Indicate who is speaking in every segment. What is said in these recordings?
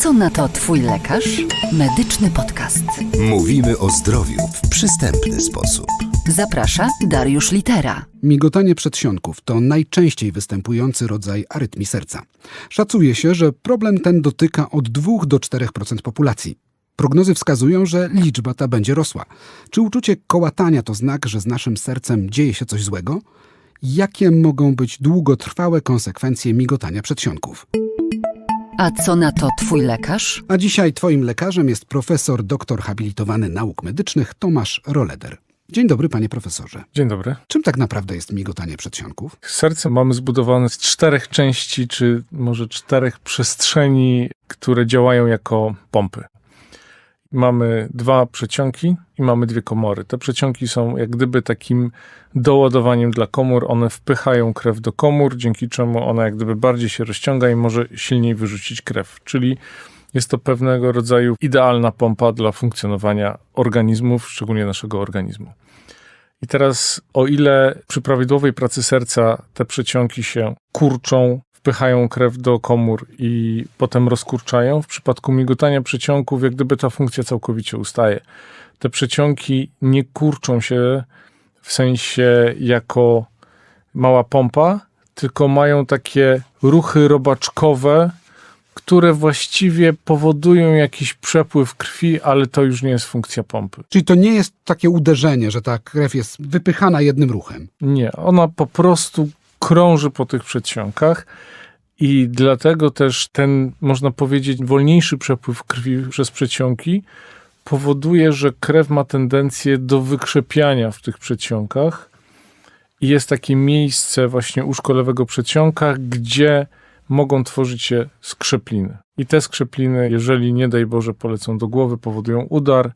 Speaker 1: Co na to Twój lekarz? Medyczny podcast.
Speaker 2: Mówimy o zdrowiu w przystępny sposób.
Speaker 1: Zaprasza Dariusz Litera.
Speaker 3: Migotanie przedsionków to najczęściej występujący rodzaj arytmii serca. Szacuje się, że problem ten dotyka od 2 do 4% populacji. Prognozy wskazują, że liczba ta będzie rosła. Czy uczucie kołatania to znak, że z naszym sercem dzieje się coś złego? Jakie mogą być długotrwałe konsekwencje migotania przedsionków?
Speaker 1: A co na to Twój lekarz?
Speaker 3: A dzisiaj twoim lekarzem jest profesor doktor habilitowany nauk medycznych Tomasz Roleder. Dzień dobry, panie profesorze.
Speaker 4: Dzień dobry.
Speaker 3: Czym tak naprawdę jest migotanie przedsionków?
Speaker 4: Serce mamy zbudowane z czterech części, czy może czterech przestrzeni, które działają jako pompy. Mamy dwa przeciągi i mamy dwie komory. Te przeciągi są jak gdyby takim doładowaniem dla komór. One wpychają krew do komór, dzięki czemu ona jak gdyby bardziej się rozciąga i może silniej wyrzucić krew. Czyli jest to pewnego rodzaju idealna pompa dla funkcjonowania organizmów, szczególnie naszego organizmu. I teraz, o ile przy prawidłowej pracy serca te przeciągi się kurczą, wpychają krew do komór i potem rozkurczają, w przypadku migotania przeciągów, jak gdyby ta funkcja całkowicie ustaje. Te przeciągi nie kurczą się w sensie jako mała pompa, tylko mają takie ruchy robaczkowe, które właściwie powodują jakiś przepływ krwi, ale to już nie jest funkcja pompy.
Speaker 3: Czyli to nie jest takie uderzenie, że ta krew jest wypychana jednym ruchem.
Speaker 4: Nie, ona po prostu krąży po tych przedsionkach i dlatego też ten, można powiedzieć, wolniejszy przepływ krwi przez przedsionki powoduje, że krew ma tendencję do wykrzepiania w tych przedsionkach i jest takie miejsce właśnie łóżko lewego przedsionka, gdzie mogą tworzyć się skrzepliny. I te skrzepliny, jeżeli nie daj Boże polecą do głowy, powodują udar.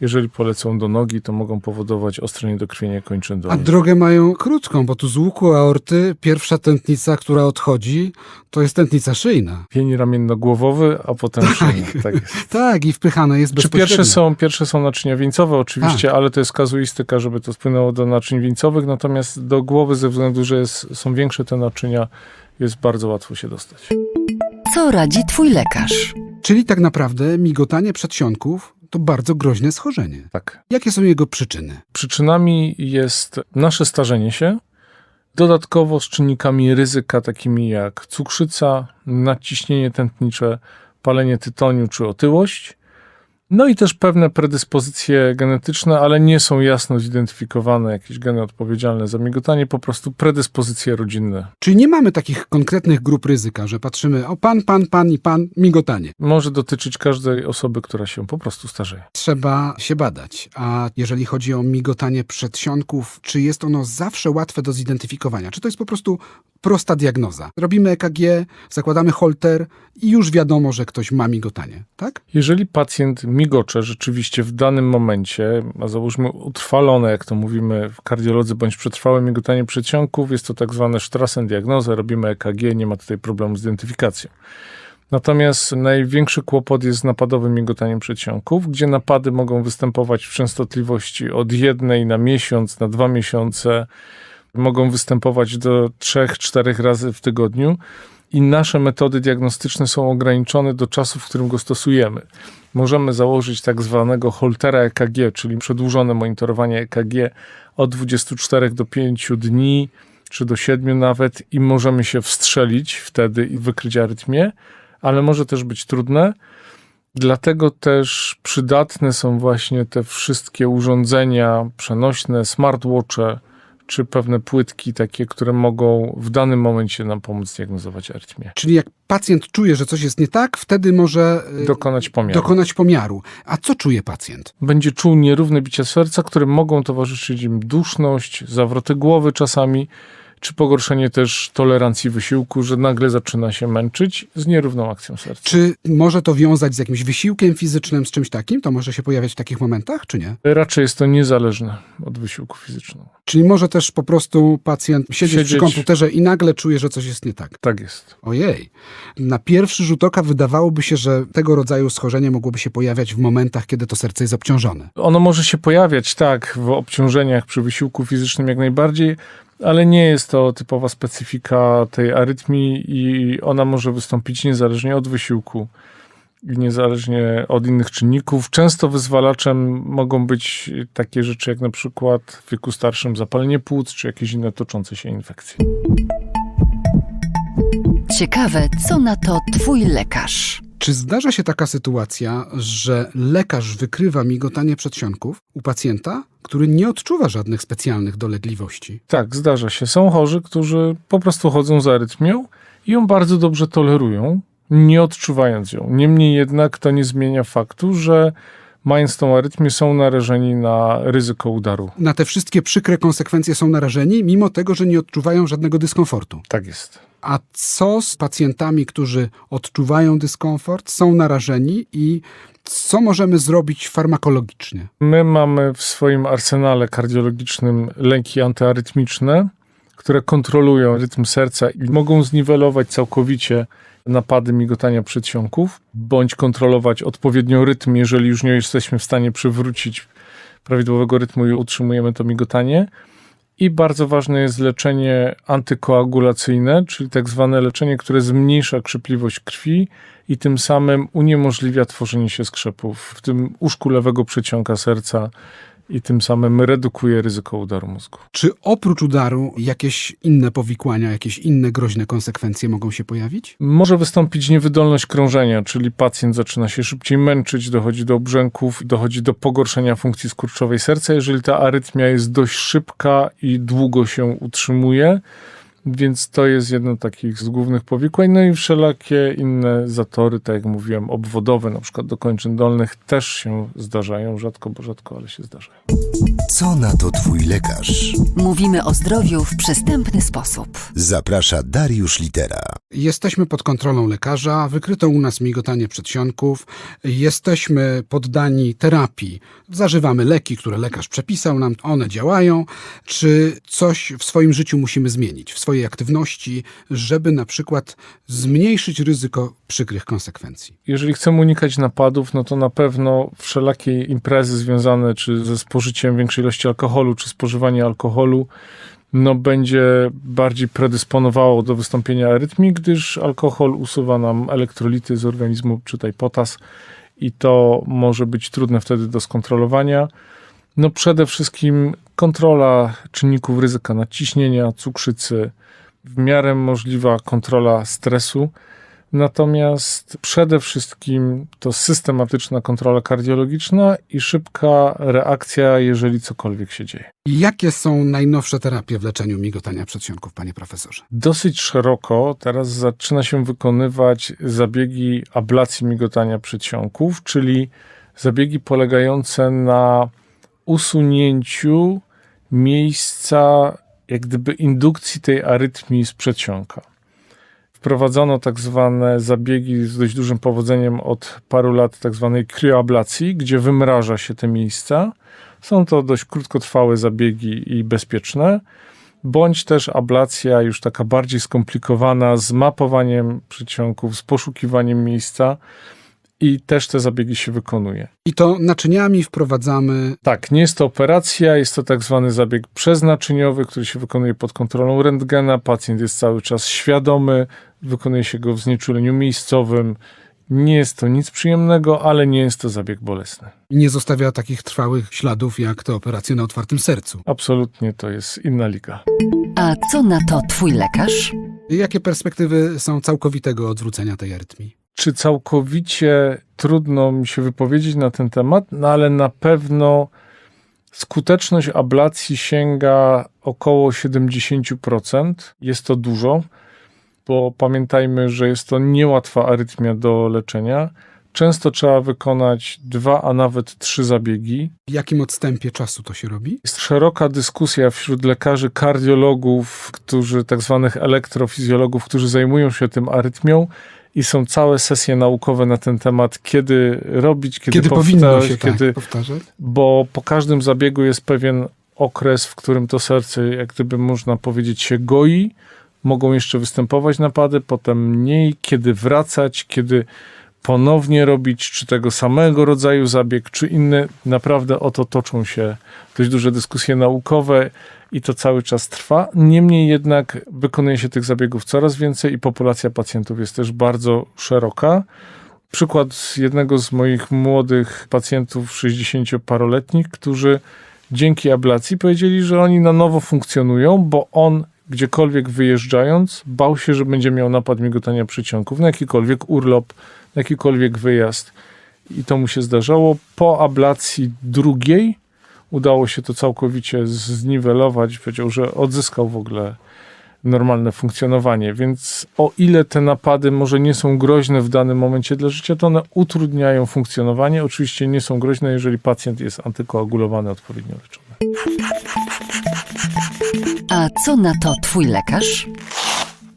Speaker 4: Jeżeli polecą do nogi, to mogą powodować ostre niedokrwienie kończyn
Speaker 3: A
Speaker 4: dolnych.
Speaker 3: drogę mają krótką, bo tu z łuku aorty pierwsza tętnica, która odchodzi, to jest tętnica szyjna.
Speaker 4: Pień ramienno-głowowy, a potem szyjny. Tak jest.
Speaker 3: Tak, i wpychana jest
Speaker 4: Czy
Speaker 3: bezpośrednio.
Speaker 4: pierwsze są, pierwsze są naczynia wieńcowe oczywiście, ale to jest kazuistyka, żeby to spłynęło do naczyń wieńcowych, natomiast do głowy ze względu, że jest, są większe te naczynia, jest bardzo łatwo się dostać.
Speaker 1: Co radzi Twój lekarz?
Speaker 3: Czyli tak naprawdę migotanie przedsionków to bardzo groźne schorzenie.
Speaker 4: Tak.
Speaker 3: Jakie są jego przyczyny?
Speaker 4: Przyczynami jest nasze starzenie się, dodatkowo z czynnikami ryzyka takimi jak cukrzyca, nadciśnienie tętnicze, palenie tytoniu czy otyłość. No i też pewne predyspozycje genetyczne, ale nie są jasno zidentyfikowane jakieś geny odpowiedzialne za migotanie, po prostu predyspozycje rodzinne.
Speaker 3: Czyli nie mamy takich konkretnych grup ryzyka, że patrzymy, o pan, pan, pan i pan, migotanie.
Speaker 4: Może dotyczyć każdej osoby, która się po prostu starzeje.
Speaker 3: Trzeba się badać. A jeżeli chodzi o migotanie przedsionków, czy jest ono zawsze łatwe do zidentyfikowania? Czy to jest po prostu prosta diagnoza? Robimy EKG, zakładamy holter i już wiadomo, że ktoś ma migotanie, tak?
Speaker 4: Jeżeli pacjent migocze rzeczywiście w danym momencie, a załóżmy utrwalone, jak to mówimy w kardiolodzy, bądź przetrwałe migotanie przedsionków, jest to tak zwane Strassen-diagnoza, robimy EKG, nie ma tutaj problemu z identyfikacją. Natomiast największy kłopot jest z napadowym migotaniem przedsionków, gdzie napady mogą występować w częstotliwości od jednej na miesiąc, na dwa miesiące, mogą występować do trzech, czterech razy w tygodniu i nasze metody diagnostyczne są ograniczone do czasu, w którym go stosujemy. Możemy założyć tak zwanego holtera EKG, czyli przedłużone monitorowanie EKG od 24 do 5 dni, czy do 7 nawet i możemy się wstrzelić wtedy i wykryć arytmię, ale może też być trudne. Dlatego też przydatne są właśnie te wszystkie urządzenia przenośne, smartwatche, czy pewne płytki takie, które mogą w danym momencie nam pomóc diagnozować arytmię.
Speaker 3: Czyli jak pacjent czuje, że coś jest nie tak, wtedy może y,
Speaker 4: Dokonać pomiaru.
Speaker 3: dokonać pomiaru. A co czuje pacjent?
Speaker 4: Będzie czuł nierówne bicie serca, które mogą towarzyszyć im duszność, zawroty głowy czasami, czy pogorszenie też tolerancji wysiłku, że nagle zaczyna się męczyć z nierówną akcją serca.
Speaker 3: Czy może to wiązać z jakimś wysiłkiem fizycznym, z czymś takim? To może się pojawiać w takich momentach, czy nie?
Speaker 4: Raczej jest to niezależne od wysiłku fizycznego.
Speaker 3: Czyli może też po prostu pacjent siedzieć, przy
Speaker 4: Siedzieć.
Speaker 3: komputerze i nagle czuje, że coś jest nie tak.
Speaker 4: Tak jest.
Speaker 3: Ojej. Na pierwszy rzut oka wydawałoby się, że tego rodzaju schorzenie mogłoby się pojawiać w momentach, kiedy to serce jest obciążone.
Speaker 4: Ono może się pojawiać, tak, w obciążeniach przy wysiłku fizycznym jak najbardziej, ale nie jest to typowa specyfika tej arytmii i ona może wystąpić niezależnie od wysiłku i niezależnie od innych czynników. Często wyzwalaczem mogą być takie rzeczy jak na przykład w wieku starszym zapalenie płuc czy jakieś inne toczące się infekcje.
Speaker 1: Ciekawe, co na to twój lekarz.
Speaker 3: Czy zdarza się taka sytuacja, że lekarz wykrywa migotanie przedsionków u pacjenta, który nie odczuwa żadnych specjalnych dolegliwości?
Speaker 4: Tak, zdarza się. Są chorzy, którzy po prostu chodzą z arytmią i ją bardzo dobrze tolerują, nie odczuwając ją. Niemniej jednak to nie zmienia faktu, że mając tą arytmię są narażeni na ryzyko udaru.
Speaker 3: Na te wszystkie przykre konsekwencje są narażeni, mimo tego, że nie odczuwają żadnego dyskomfortu.
Speaker 4: Tak jest.
Speaker 3: A co z pacjentami, którzy odczuwają dyskomfort, są narażeni i co możemy zrobić farmakologicznie?
Speaker 4: My mamy w swoim arsenale kardiologicznym leki antyarytmiczne, które kontrolują rytm serca i mogą zniwelować całkowicie napady migotania przedsionków, bądź kontrolować odpowiednio rytm, jeżeli już nie jesteśmy w stanie przywrócić prawidłowego rytmu i utrzymujemy to migotanie. I bardzo ważne jest leczenie antykoagulacyjne, czyli tak zwane leczenie, które zmniejsza krzepliwość krwi i tym samym uniemożliwia tworzenie się skrzepów w tym uszku lewego przedsionka serca i tym samym redukuje ryzyko udaru mózgu.
Speaker 3: Czy oprócz udaru jakieś inne powikłania, jakieś inne groźne konsekwencje mogą się pojawić?
Speaker 4: Może wystąpić niewydolność krążenia, czyli pacjent zaczyna się szybciej męczyć, dochodzi do obrzęków, dochodzi do pogorszenia funkcji skurczowej serca, jeżeli ta arytmia jest dość szybka i długo się utrzymuje. Więc to jest jedno takich z głównych powikłań. No i wszelakie inne zatory, tak jak mówiłem, obwodowe, na przykład do kończyn dolnych, też się zdarzają. Rzadko, bo rzadko, ale się zdarzają.
Speaker 2: Co na to Twój lekarz?
Speaker 1: Mówimy o zdrowiu w przystępny sposób.
Speaker 2: Zaprasza Dariusz Litera.
Speaker 3: Jesteśmy pod kontrolą lekarza, wykryto u nas migotanie przedsionków, jesteśmy poddani terapii, zażywamy leki, które lekarz przepisał nam, one działają. Czy coś w swoim życiu musimy zmienić, w swojej aktywności, żeby na przykład zmniejszyć ryzyko przykrych konsekwencji?
Speaker 4: Jeżeli chcemy unikać napadów, no to na pewno wszelakie imprezy związane czy ze spożyciem większej ilości alkoholu, czy spożywanie alkoholu, no będzie bardziej predysponowało do wystąpienia arytmii, gdyż alkohol usuwa nam elektrolity z organizmu, czytaj potas, i to może być trudne wtedy do skontrolowania. No przede wszystkim kontrola czynników ryzyka nadciśnienia, cukrzycy, w miarę możliwa kontrola stresu. Natomiast przede wszystkim to systematyczna kontrola kardiologiczna i szybka reakcja, jeżeli cokolwiek się dzieje.
Speaker 3: Jakie są najnowsze terapie w leczeniu migotania przedsionków, panie profesorze?
Speaker 4: Dosyć szeroko teraz zaczyna się wykonywać zabiegi ablacji migotania przedsionków, czyli zabiegi polegające na usunięciu miejsca jak gdyby indukcji tej arytmii z przedsionka. Wprowadzono tak zwane zabiegi z dość dużym powodzeniem od paru lat, tak zwanej kryoablacji, gdzie wymraża się te miejsca. Są to dość krótkotrwałe zabiegi i bezpieczne, bądź też ablacja już taka bardziej skomplikowana z mapowaniem przedsionków, z poszukiwaniem miejsca i też te zabiegi się wykonuje.
Speaker 3: I to naczyniami wprowadzamy
Speaker 4: Tak, nie jest to operacja, jest to tak zwany zabieg przeznaczeniowy, który się wykonuje pod kontrolą rentgena. Pacjent jest cały czas świadomy, wykonuje się go w znieczuleniu miejscowym. Nie jest to nic przyjemnego, ale nie jest to zabieg bolesny.
Speaker 3: nie zostawia takich trwałych śladów jak te operacje na otwartym sercu.
Speaker 4: Absolutnie to jest inna liga.
Speaker 1: A co na to twój lekarz?
Speaker 3: Jakie perspektywy są całkowitego odwrócenia tej arytmii?
Speaker 4: Czy całkowicie trudno mi się wypowiedzieć na ten temat, no ale na pewno skuteczność ablacji sięga około 70%. Jest to dużo, bo pamiętajmy, że jest to niełatwa arytmia do leczenia. Często trzeba wykonać dwa, a nawet trzy zabiegi.
Speaker 3: W jakim odstępie czasu to się robi?
Speaker 4: Jest szeroka dyskusja wśród lekarzy kardiologów, którzy tak zwanych elektrofizjologów, którzy zajmują się tym arytmią i są całe sesje naukowe na ten temat, kiedy robić, kiedy,
Speaker 3: Kiedy, powinno
Speaker 4: powtarzać,
Speaker 3: się
Speaker 4: kiedy,
Speaker 3: tak powtarzać?
Speaker 4: bo po każdym zabiegu jest pewien okres, w którym to serce, jak gdyby można powiedzieć, się goi. Mogą jeszcze występować napady, potem mniej, kiedy wracać, kiedy ponownie robić, czy tego samego rodzaju zabieg, czy inny. Naprawdę o to toczą się dość duże dyskusje naukowe i to cały czas trwa. Niemniej jednak wykonuje się tych zabiegów coraz więcej i populacja pacjentów jest też bardzo szeroka. Przykład jednego z moich młodych pacjentów, 60-paroletnich, którzy dzięki ablacji powiedzieli, że oni na nowo funkcjonują, bo on gdziekolwiek wyjeżdżając, bał się, że będzie miał napad migotania przyciągów na jakikolwiek urlop, jakikolwiek wyjazd. I to mu się zdarzało. Po ablacji drugiej udało się to całkowicie zniwelować. Powiedział, że odzyskał w ogóle normalne funkcjonowanie. Więc o ile te napady może nie są groźne w danym momencie dla życia, to one utrudniają funkcjonowanie. Oczywiście nie są groźne, jeżeli pacjent jest antykoagulowany, odpowiednio leczony.
Speaker 1: A co na to twój lekarz?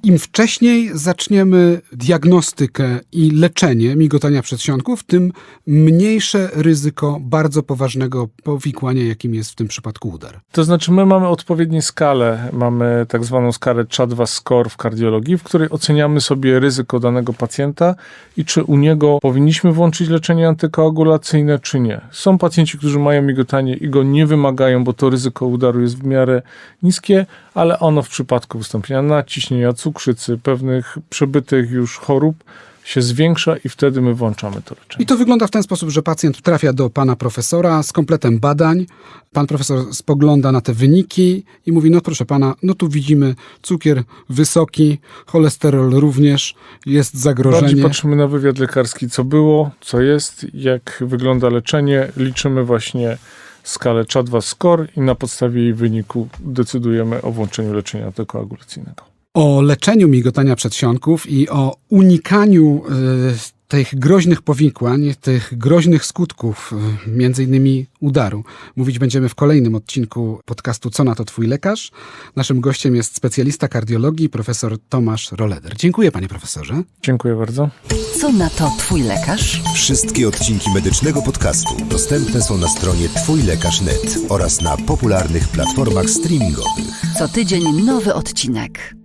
Speaker 3: Im wcześniej zaczniemy diagnostykę i leczenie migotania przedsionków, tym mniejsze ryzyko bardzo poważnego powikłania, jakim jest w tym przypadku udar.
Speaker 4: To znaczy, my mamy odpowiednie skale. Mamy tak zwaną skalę CHA2 score w kardiologii, w której oceniamy sobie ryzyko danego pacjenta i czy u niego powinniśmy włączyć leczenie antykoagulacyjne, czy nie. Są pacjenci, którzy mają migotanie i go nie wymagają, bo to ryzyko udaru jest w miarę niskie, ale ono w przypadku wystąpienia nadciśnienia, cukrzycy, pewnych przebytych już chorób się zwiększa i wtedy my włączamy to leczenie.
Speaker 3: I to wygląda w ten sposób, że pacjent trafia do pana profesora z kompletem badań. Pan profesor spogląda na te wyniki i mówi: No, proszę pana, no tu widzimy cukier wysoki, cholesterol również, jest
Speaker 4: Bardziej
Speaker 3: zagrożenie.
Speaker 4: patrzymy na wywiad lekarski, co było, co jest, jak wygląda leczenie. Liczymy właśnie skalę CHA2 score i na podstawie jej wyniku decydujemy o włączeniu leczenia antykoagulacyjnego.
Speaker 3: O leczeniu migotania przedsionków i o unikaniu y, tych groźnych powikłań, tych groźnych skutków, y, między innymi udaru, mówić będziemy w kolejnym odcinku podcastu Co na to Twój lekarz. Naszym gościem jest specjalista kardiologii, profesor Tomasz Roleder. Dziękuję, panie profesorze.
Speaker 4: Dziękuję bardzo.
Speaker 1: Co na to twój lekarz?
Speaker 2: Wszystkie odcinki medycznego podcastu dostępne są na stronie twójlekarz.net oraz na popularnych platformach streamingowych.
Speaker 1: Co tydzień nowy odcinek.